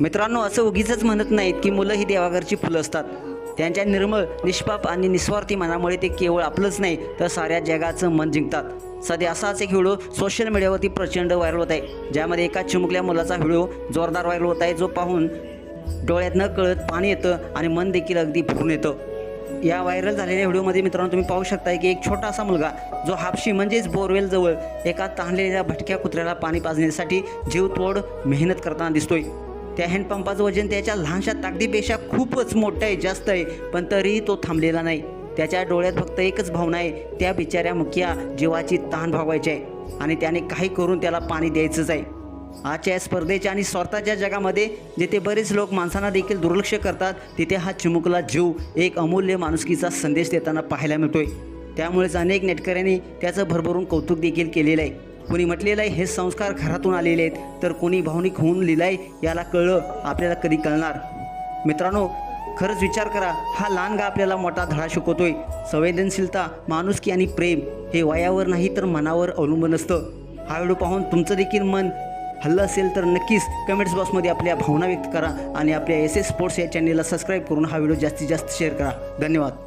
मित्रांनो असं उगीच म्हणत नाहीत की मुलं ही देवाघरची फुलं असतात. त्यांच्या निर्मळ निष्पाप आणि निस्वार्थी मनामुळे ते केवळ आपलंच नाही तर साऱ्या जगाचं मन जिंकतात. सध्या असाच एक व्हिडिओ सोशल मीडियावरती प्रचंड व्हायरल होत आहे ज्यामध्ये एका चिमुकल्या मुलाचा व्हिडिओ जोरदार व्हायरल होत आहे जो पाहून डोळ्यात न कळत पाणी येतं आणि मन देखील अगदी भरून येतं. या व्हायरल झालेल्या व्हिडिओमध्ये मित्रांनो तुम्ही पाहू शकताय की एक छोटासा मुलगा जो हापशी म्हणजेच बोरवेलजवळ एका ताणलेल्या भटक्या कुत्र्याला पाणी पाजण्यासाठी जीवतोड मेहनत करताना दिसतोय. त्या हँडपंपाचं वजन त्याच्या लहानशा ताकदीपेक्षा खूपच मोठं आहे जास्त आहे. पण तरीही तो थांबलेला नाही. त्याच्या डोळ्यात फक्त एकच भावना आहे त्या बिचाऱ्या मुख्या जीवाची ताण भागवायची आहे. आणि त्याने काही करून त्याला पाणी द्यायचंच आहे. आजच्या या स्पर्धेच्या आणि स्वार्थाच्या जगामध्ये जिथे बरेच लोक माणसांना देखील दुर्लक्ष करतात तिथे हा चिमुकला जीव एक अमूल्य माणुसकीचा संदेश देताना पाहायला मिळतोय. त्यामुळेच अनेक नेटकऱ्यांनी त्याचं भरभरून कौतुक देखील केलेलं आहे. कोणी म्हटलेलं आहे हे संस्कार घरातून आलेले आहेत. तर कोणी भावनिक होऊन लिहिलं आहे याला कळलं आपल्याला कधी कळणार? मित्रांनो खरंच विचार करा हा लहानगा आपल्याला मोठा धडा शिकवतोय. संवेदनशीलता माणुसकी आणि प्रेम हे वयावर नाही तर मनावर अवलंबून असतं. हा व्हिडिओ पाहून तुमचं देखील मन हल्लं असेल तर नक्कीच कमेंट्स बॉक्समध्ये आपल्या भावना व्यक्त करा आणि आपल्या एस एस स्पोर्ट्स या चॅनेलला सबस्क्राईब करून हा व्हिडिओ जास्तीत जास्त शेअर करा. धन्यवाद.